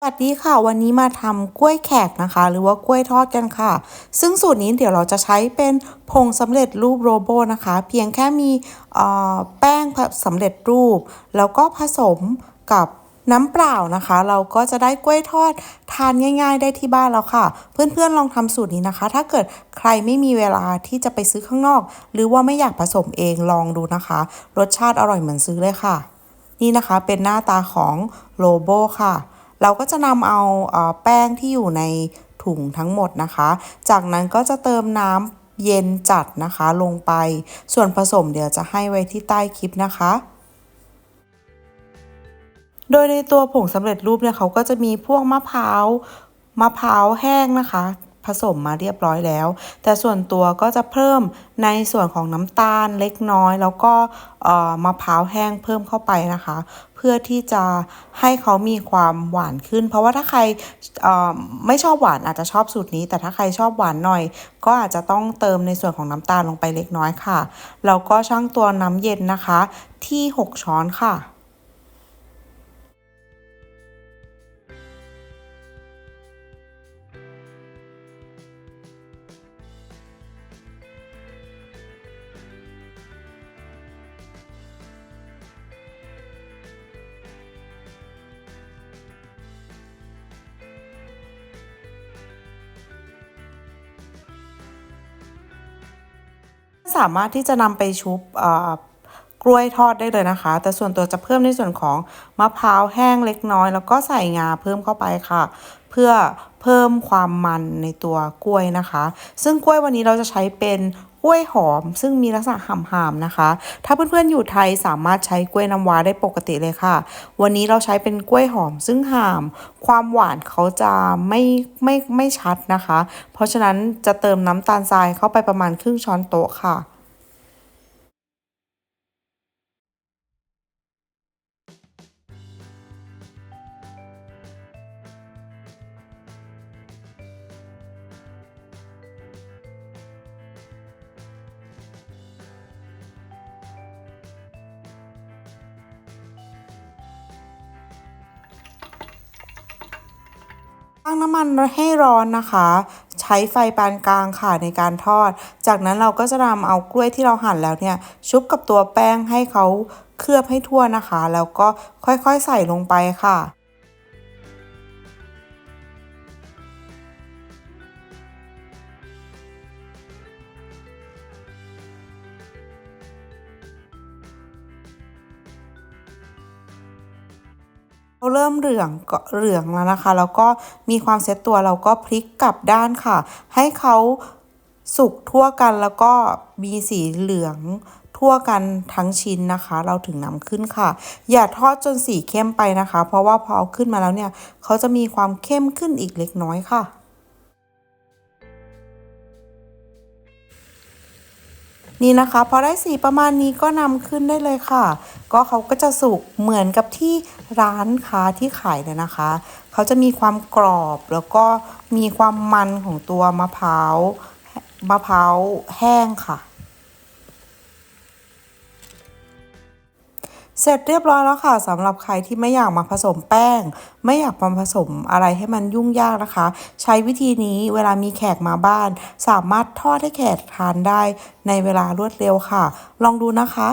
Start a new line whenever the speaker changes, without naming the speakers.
สวัสดีค่ะ วันนี้มาทำกล้วยแขกนะคะ หรือว่ากล้วยทอดกันค่ะ ซึ่งสูตรนี้เดี๋ยวเราจะใช้เป็นผงสำเร็จรูปโรโบนะคะ เพียงแค่มีแป้งสำเร็จรูป แล้วก็ผสมกับน้ำเปล่านะคะ เราก็จะได้กล้วยทอดทานง่าย ๆ ได้ที่บ้านแล้วค่ะ เพื่อนๆลองทำสูตรนี้นะคะ ถ้าเกิดใครไม่มีเวลาที่จะไปซื้อข้างนอก หรือว่าไม่อยากผสมเองลองดูนะคะ รสชาติอร่อยเหมือนซื้อเลยค่ะ นี่นะคะเป็นหน้าตาของโลโบค่ะ เราก็จะนำเอาแป้งที่อยู่ในถุงทั้งหมดนะคะ จากนั้นก็จะเติมน้ำเย็นจัดนะคะลงไป ส่วนผสมเดี๋ยวจะให้ไว้ที่ใต้คลิปนะคะโดยในตัวผงสำเร็จรูปเนี่ยเขาก็จะมีพวกมะพร้าวมะพร้าวแห้งนะคะ ผสมมาเรียบร้อยแล้ว แต่ส่วนตัวก็จะเพิ่มในส่วนของน้ำตาลเล็กน้อย แล้วก็มะพร้าวแห้งเพิ่มเข้าไปนะคะ เพื่อที่จะให้เขามีความหวานขึ้น เพราะว่าถ้าใครไม่ชอบหวานอาจจะชอบสูตรนี้ แต่ถ้าใครชอบหวานหน่อย ก็อาจจะต้องเติมในส่วนของน้ำตาลลงไปเล็กน้อยค่ะ แล้วก็ช่างตัวน้ำเย็นนะคะ ที่ 6 ช้อนค่ะ สามารถที่จะนำไปชุบเอ่อกล้วยทอดได้เลยนะคะ แต่ส่วนตัวจะเพิ่มในส่วนของมะพร้าวแห้งเล็กน้อย แล้วก็ใส่งาเพิ่มเข้าไปค่ะ เพื่อเพิ่มความมันในตัวกล้วยนะคะ ซึ่งกล้วยวันนี้เราจะใช้เป็น ล้วยหอม ซึ่งมีลักษณะห่ามๆนะคะ ถ้าเพื่อนๆอยู่ไทยสามารถใช้กล้วยน้ำว้าได้ปกติเลยค่ะ วันนี้เราใช้เป็นกล้วยหอม ซึ่งห่ามความหวานเขาจะไม่ไม่ไม่ชัดนะคะ เพราะฉะนั้นจะเติมน้ำตาลทรายเข้าไปประมาณครึ่งช้อนโต๊ะค่ะ ตั้งน้ำมันให้ร้อนนะคะ ใช้ไฟปานกลางค่ะในการทอด จากนั้นเราก็จะนำเอากล้วยที่เราหั่นแล้วเนี่ย ชุบกับตัวแป้งให้เขาเคลือบให้ทั่วนะคะ แล้วก็ค่อยๆใส่ลงไปค่ะ เราเริ่มเหลืองก็เหลืองแล้วนะคะ แล้วก็มีความเซตตัวเราก็พลิกกลับด้านค่ะ ให้เขาสุกทั่วกันแล้วก็มีสีเหลืองทั่วกันทั้งชิ้นนะคะ เราถึงนำขึ้นค่ะ อย่าทอดจนสีเข้มไปนะคะ เพราะว่าพอเอาขึ้นมาแล้วเนี่ย เขาจะมีความเข้มขึ้นอีกเล็กน้อยค่ะ นี่นะคะพอได้สีประมาณนี้ก็นำขึ้นได้เลยค่ะ ก็เขาก็จะสุกเหมือนกับที่ร้านค้าที่ขายเลยนะคะ เขาจะมีความกรอบแล้วก็มีความมันของตัวมะพร้าวมะพร้าวแห้งค่ะ เสร็จเรียบร้อยแล้วค่ะสำหรับใครที่ไม่อยากมาผสมแป้ง ไม่อยากมาผสมอะไรให้มันยุ่งยากนะคะ ใช้วิธีนี้เวลามีแขกมาบ้าน สามารถทอดให้แขกทานได้ในเวลารวดเร็วค่ะ ลองดูนะคะ